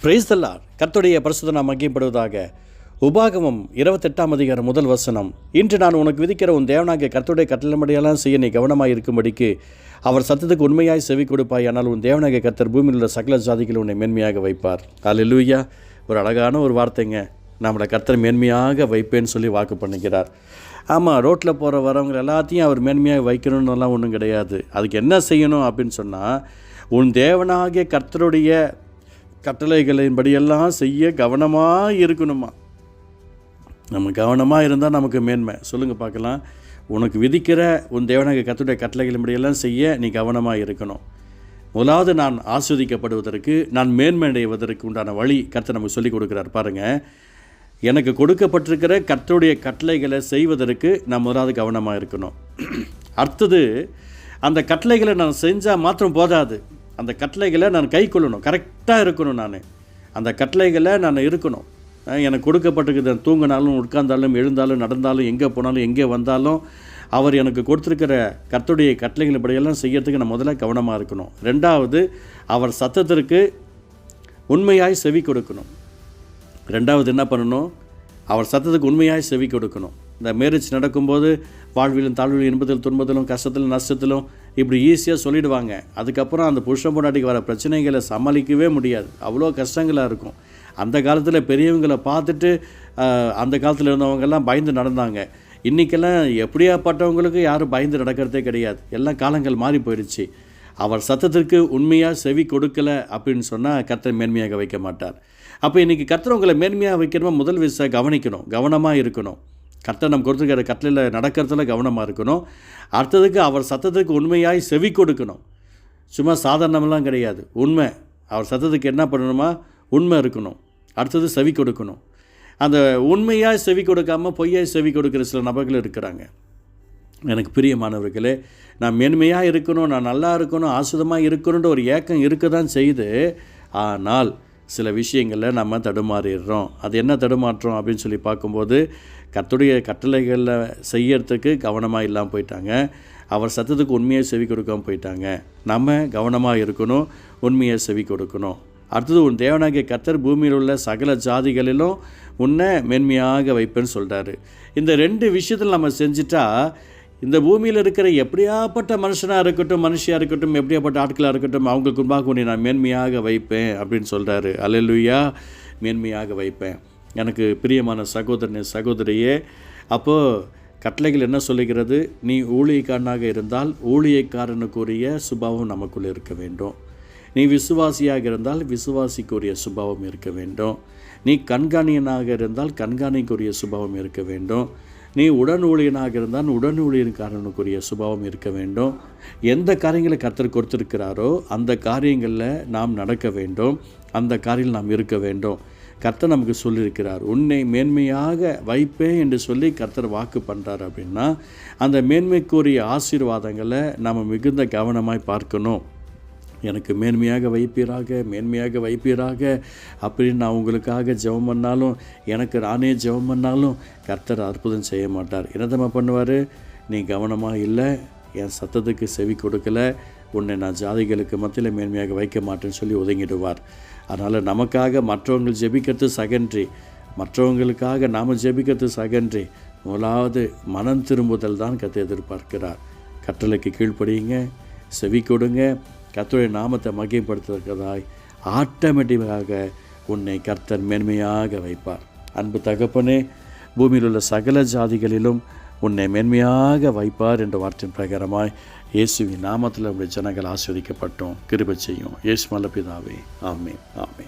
Price கர்த்துடைய கர்த்தருடைய பரிசுத்த நாம் மகிமைப்படுவதாக உபாகமம் இருபத்தெட்டாம் அதிகாரம் முதல் வசனம். இன்று நான் உனக்கு விதிக்கிற உன் தேவனாகிய கர்த்தருடைய கட்டளமடியெல்லாம் செய்ய நீ கவனமாக இருக்கும்படிக்கு அவர் சத்தத்துக்கு உண்மையாய் செவி கொடுப்பாய் ஆனால் உன் தேவனாகிய கர்த்தர் பூமியில் உள்ள சகல ஜாதிகள் உன்னை மேன்மையாக வைப்பார். அல்லேலூயா ஒரு அழகான ஒரு வார்த்தைங்க. நம்மளை கர்த்தர் மேன்மையாக வைப்பேன்னு சொல்லி வாக்கு பண்ணுகிறார். ஆமாம் ரோட்டில் போகிற வரவங்க எல்லாத்தையும் அவர் மேன்மையாக வைக்கணும்னுலாம் ஒன்றும் கிடையாது. அதுக்கு என்ன செய்யணும் அப்படின்னு சொன்னால் உன் தேவனாகிய கர்த்தருடைய கட்டளைகளின்படியெல்லாம் செய்ய கவனமாக இருக்கணுமா நம்ம கவனமாக இருந்தால் நமக்கு மேன்மை. சொல்லுங்கள் பார்க்கலாம். உனக்கு விதிக்கிற உன் தேவனாக கத்துடைய கட்டளைகளின்படியெல்லாம் செய்ய நீ கவனமாக இருக்கணும் முதலாவது நான் ஆஸ்வதிக்கப்படுவதற்கு நான் மேன்மை அடைவதற்கு உண்டான வழி கத்தை நமக்கு சொல்லிக் கொடுக்குறார். பாருங்கள் எனக்கு கொடுக்கப்பட்டிருக்கிற கர்த்தருடைய கட்டளைகளை செய்வதற்கு நான் முதலாவது கவனமாக இருக்கணும் அடுத்தது அந்த கட்டளைகளை நான் செஞ்சால் மாத்திரம் போதாது. அந்த கட்டளைகளை நான் கை கொள்ளணும். கரெக்டாக இருக்கணும் நான். அந்த கட்டளைகளை நான் இருக்கணும். எனக்கு கொடுக்கப்பட்டிருக்குது. தூங்கினாலும் உட்கார்ந்தாலும் எழுந்தாலும் நடந்தாலும் எங்கே போனாலும் எங்கே வந்தாலும் அவர் எனக்கு கொடுத்துருக்கிற கர்த்துடைய கட்டளைகள் இப்படியெல்லாம் செய்யறதுக்கு நான் முதல்ல கவனமாக இருக்கணும். ரெண்டாவது அவர் சத்தத்திற்கு உண்மையாய் செவி கொடுக்கணும். ரெண்டாவது என்ன பண்ணணும்? அவர் சத்தத்துக்கு உண்மையாய் செவி கொடுக்கணும். இந்த மேரேஜ் நடக்கும்போது வாழ்விலும் தாழ்விலும் இன்பத்திலும் துன்பத்திலும் கஷ்டத்திலும் நஷ்டத்திலும் இப்படி ஈஸியாக சொல்லிடுவாங்க. அதுக்கப்புறம் அந்த புருஷன் பொண்டாட்டிக்கு வர பிரச்சனைகளை சமாளிக்கவே முடியாது. அவ்வளோ கஷ்டங்களாக இருக்கும். அந்த காலத்தில் பெரியவங்களை பார்த்துட்டு அந்த காலத்தில் இருந்தவங்கெல்லாம் பயந்து நடந்தாங்க. இன்றைக்கெல்லாம் எப்படியாப்பட்டவங்களுக்கு யாரும் பயந்து நடக்கிறதே கிடையாது. எல்லாம் காலங்கள் மாறி போயிடுச்சு. அவர் சத்தத்திற்கு உண்மையாக செவி கொடுக்கல அப்படின்னு சொன்னால் கர்த்தர் மேன்மையாக வைக்க மாட்டார். அப்போ இன்றைக்கி கர்த்தர் உங்களை மேன்மையாக வைக்கணுமா முதல் விஷயம் கவனிக்கணும். கவனமாக இருக்கணும். கர்த்தர் நம்ம கொடுத்துருக்கிற கட்டளையில் நடக்கிறதுல கவனமாக இருக்கணும். அடுத்ததுக்கு அவர் சத்தத்துக்கு உண்மையாய் செவி கொடுக்கணும். சும்மா சாதாரணமெல்லாம் கிடையாது. உண்மை. அவர் சத்தத்துக்கு என்ன பண்ணணுமா? உண்மை இருக்கணும். அடுத்தது செவி கொடுக்கணும். அந்த உண்மையாக செவி கொடுக்காம பொய்யாய் செவி கொடுக்குற சில நபர்கள் இருக்கிறாங்க. எனக்கு பிரியமானவர்களே நான் மேன்மையாக இருக்கணும் நான் நல்லா இருக்கணும் ஆசுதமாக இருக்கணுன்ற ஒரு ஏக்கம் இருக்க தான் செய்யுது. ஆனால் சில விஷயங்களில் நம்ம தடுமாறிடுறோம். அது என்ன தடுமாற்றம் அப்படின்னு சொல்லி பார்க்கும்போது கத்துடைய கட்டளைகளில் செய்யறதுக்கு கவனமாக இல்லாமல் போயிட்டாங்க. அவர் சத்தத்துக்கு உண்மையை செவி கொடுக்காமல் போயிட்டாங்க. நம்ம கவனமாக இருக்கணும் உண்மையை செவி கொடுக்கணும். அடுத்தது உன் தேவனாகிய கத்தர் பூமியில் உள்ள சகல ஜாதிகளிலும் உன்னை மேன்மையாக வைப்பேன்னு சொல்கிறாரு இந்த ரெண்டு விஷயத்தில் நம்ம செஞ்சிட்டா இந்த பூமியில் இருக்கிற எப்படியாப்பட்ட மனுஷனாக இருக்கட்டும் மனுஷியாக இருக்கட்டும் எப்படியாப்பட்ட ஆட்களாக இருக்கட்டும் அவங்களுக்கு உண்பாக உன்னை நான் மேன்மையாக வைப்பேன் அப்படின்னு சொல்கிறாரு அல்லேலூயா மேன்மையாக வைப்பேன். எனக்கு பிரியமான சகோதரனே சகோதரியே அப்போது கட்டளைகள் என்ன சொல்லுகிறது? நீ ஊழியக்காரனாக இருந்தால் ஊழியக்காரனுக்குரிய சுபாவம் நமக்குள்ளே இருக்க வேண்டும். நீ விசுவாசியாக இருந்தால் விசுவாசிக்குரிய சுபாவம் இருக்க வேண்டும். நீ கண்காணியனாக இருந்தால் கண்காணிக்குரிய சுபாவம் இருக்க வேண்டும். நீ உடன் ஊழியனாக இருந்தால் உடன் ஊழியன்காரனுக்குரிய சுபாவம் இருக்க வேண்டும். எந்த காரியங்களை கர்த்தர் கொடுத்துருக்கிறாரோ அந்த காரியங்களில் நாம் நடக்க வேண்டும். அந்த காரியம் நாம் இருக்க வேண்டும். கர்த்தர் நமக்கு சொல்லியிருக்கிறார் உன்னை மேன்மையாக வைப்பேன் என்று சொல்லி கர்த்தர் வாக்கு பண்ணுறார் அப்படின்னா அந்த மேன்மைக்குரிய ஆசீர்வாதங்களை நாம் மிகுந்த கவனமாய் பார்க்கணும். எனக்கு மேன்மையாக வைப்பீராக மேன்மையாக வைப்பீராக. அப்படின்னு நான் உங்களுக்காக ஜெபம் பண்ணாலும் எனக்கு நானே ஜெபம் பண்ணாலும் கர்த்தர் அற்புதம் செய்ய மாட்டார். என்னதம்மா பண்ணுவார்? நீ கவனமாக இல்லை என் சத்தத்துக்கு செவி கொடுக்கல உன்னை நான் ஜாதிகளுக்கு மத்தியில் மேன்மையாக வைக்க மாட்டேன்னு சொல்லி ஒதுங்கிடுவார். அதனால் நமக்காக மற்றவங்க ஜெபிக்கிறது செகண்ட்ரி மற்றவங்களுக்காக நாம் ஜெபிக்கிறது செகண்ட்ரி முதலாவது மனம் திரும்புதல் தான் கத்தை எதிர்பார்க்கிறார். கட்டளைக்கு கீழ்ப்படியுங்க செவி கொடுங்க கர்த்தருடைய நாமத்தை மகிமைப்படுத்துவதற்கதாய் ஆட்டோமேட்டிக்காக உன்னை கர்த்தர் மேன்மையாக வைப்பார். அன்பு தகப்பனே பூமியில் உள்ள சகல ஜாதிகளிலும் உன்னை மேன்மையாக வைப்பார் என்ற வார்த்தையின் பிரகாரமாய் இயேசுவின் நாமத்தில் நம்முடைய ஜனங்கள் ஆஸ்வதிக்கப்பட்டோம் கிருபை செய்யும். இயேசு மலப்பிதாவே ஆமே ஆமே